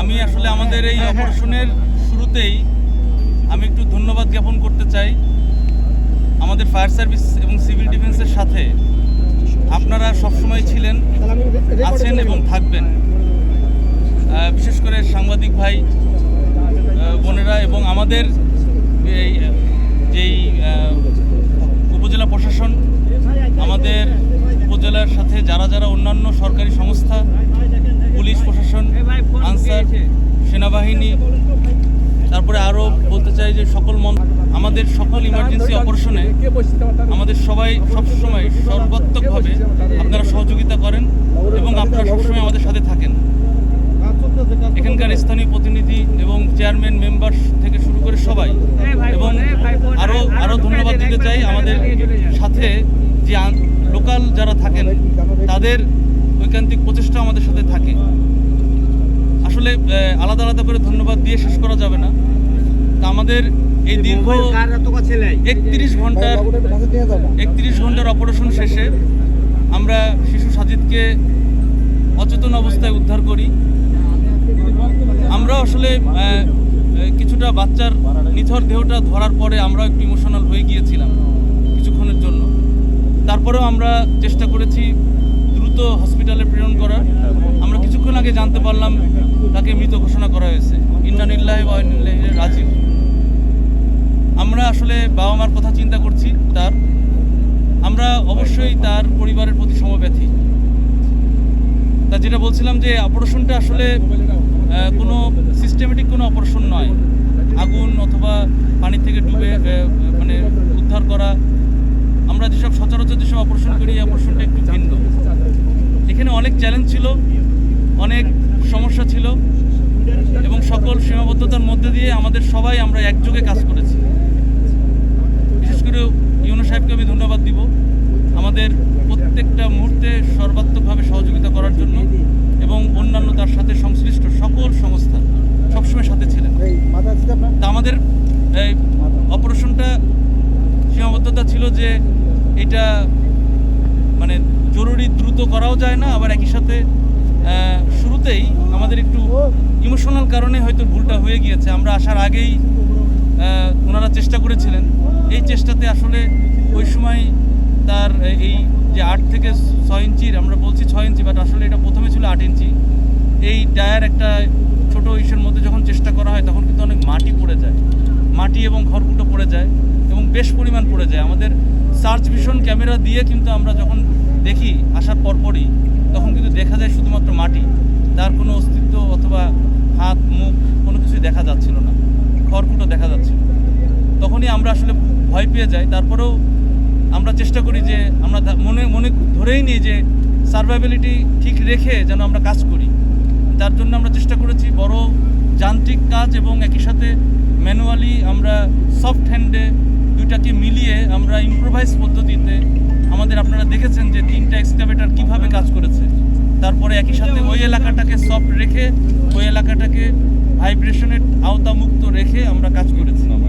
আমি আসলে আমাদের এই অপারেশনের শুরুতেই আমি একটু ধন্যবাদ জ্ঞাপন করতে চাই আমাদের ফায়ার সার্ভিস এবং সিভিল ডিফেন্সের সাথে। আপনারা সবসময় ছিলেন, আছেন এবং থাকবেন। বিশেষ করে সাংবাদিক ভাই বোনেরা এবং আমাদের যেই উপজেলা প্রশাসন, আমাদের উপজেলার সাথে যারা যারা অন্যান্য সরকারি সংস্থা, পুলিশ, প্রশাসন, আনসার, সেনাবাহিনী, তারপরে আরও বলতে চাই যে সকল মন, আমাদের সকল ইমার্জেন্সি অপারেশনে আমাদের সবাই সবসময় সর্বাত্মকভাবে আপনারা সহযোগিতা করেন এবং আপনারা সবসময় আমাদের সাথে থাকেন। এখানকার স্থানীয় প্রতিনিধি এবং চেয়ারম্যান মেম্বার থেকে শুরু করে সবাই এবং আরও আরও ধন্যবাদ দিতে চাই আমাদের সাথে যে লোকাল যারা থাকেন, তাদের ঐকান্তিক প্রচেষ্টা আমাদের সাথে থাকে। আসলে আলাদা আলাদা করে ধন্যবাদ দিয়ে শেষ করা যাবে না। তা আমাদের এই দীর্ঘ একত্রিশ ঘণ্টার একত্রিশ ঘণ্টার অপারেশন শেষে আমরা শিশু সাজিদকে অচেতন অবস্থায় উদ্ধার করি। আমরা আসলে কিছুটা বাচ্চার নিথর দেহটা ধরার পরে আমরা একটু ইমোশনাল হয়ে গিয়েছিলাম কিছুক্ষণের জন্য। তারপরেও আমরা চেষ্টা করেছি দ্রুত হসপিটালে প্রেরণ করার। আমরা কিছুক্ষণ আগে জানতে পারলাম তাকে মৃত ঘোষণা করা হয়েছে। ইন্নানিল্লাহ রাজীব আমরা আসলে বাবা মার কথা চিন্তা করছি তার। আমরা অবশ্যই তার পরিবারের প্রতি সমব্যথী। তা যেটা বলছিলাম যে অপারেশনটা আসলে কোনো সিস্টেমেটিক কোনো অপারেশন নয়। আগুন অথবা পানি থেকে ডুবে মানে উদ্ধার করা আমরা যেসব সচরাচর যেসব অপারেশন করি, এই অপারেশনটা একটু ভিন্ন। এখানে অনেক চ্যালেঞ্জ ছিল, অনেক সমস্যা ছিল, এবং সকল সীমাবদ্ধতার মধ্যে দিয়ে আমাদের সবাই আমরা একযোগে কাজ করেছি। বিশেষ করে ইউনো সাহেবকে আমি ধন্যবাদ দিব। আমাদের প্রত্যেকটা মুহূর্তে সর্বাত্মকভাবে সহযোগিতা করার জন্য এবং অন্যান্য তার সাথে সংশ্লিষ্ট সকল সংস্থা সবসময় সাথে ছিলেন। তা আমাদের, এই অপারেশনটা সীমাবদ্ধতা ছিল যে এটা মানে জরুরি দ্রুত করাও যায় না, আবার একই সাথে শুরুতেই আমাদের একটু ইমোশনাল কারণে হয়তো ভুলটা হয়ে গিয়েছে। আমরা আসার আগেই ওনারা চেষ্টা করেছিলেন। এই চেষ্টাতে আসলে ওই সময় তার এই যে আট থেকে ছয় ইঞ্চির আমরা বলছি ছয় ইঞ্চি বাট আসলে এটা প্রথমে ছিল আট ইঞ্চি। এই টায়ার একটা ছোট ইসের মধ্যে যখন চেষ্টা করা হয়, তখন কিন্তু অনেক মাটি পড়ে যায়। মাটি এবং এবং বেশ পরিমাণ পড়ে যায়। আমাদের সার্চ ভিশন ক্যামেরা দিয়ে কিন্তু আমরা যখন দেখি, আসার পরপরই, তখন কিন্তু দেখা যায় শুধুমাত্র মাটি। তার কোনো অস্তিত্ব অথবা হাত, মুখ কোনো কিছুই দেখা যাচ্ছিল না। খড়কুটো দেখা যাচ্ছিল। তখনই আমরা আসলে ভয় পেয়ে যাই। তারপরেও আমরা চেষ্টা করি যে আমরা মনে মনে ধরেই নিই যে সার্ভাইবিলিটি ঠিক রেখে যেন আমরা কাজ করি। তার জন্য আমরা চেষ্টা করেছি বড় যান্ত্রিক কাজ এবং একই সাথে ম্যানুয়ালি আমরা সফট হ্যান্ডে দুইটাকে মিলিয়ে আমরা ইম্প্রোভাইজ পদ্ধতিতে আমাদের আপনারা দেখেছেন যে তিনটা এক্সকাভেটার কীভাবে কাজ করেছে। তারপরে একই সাথে ওই এলাকাটাকে সফট রেখে, ওই এলাকাটাকে ভাইব্রেশনের আওতামুক্ত রেখে আমরা কাজ করেছি।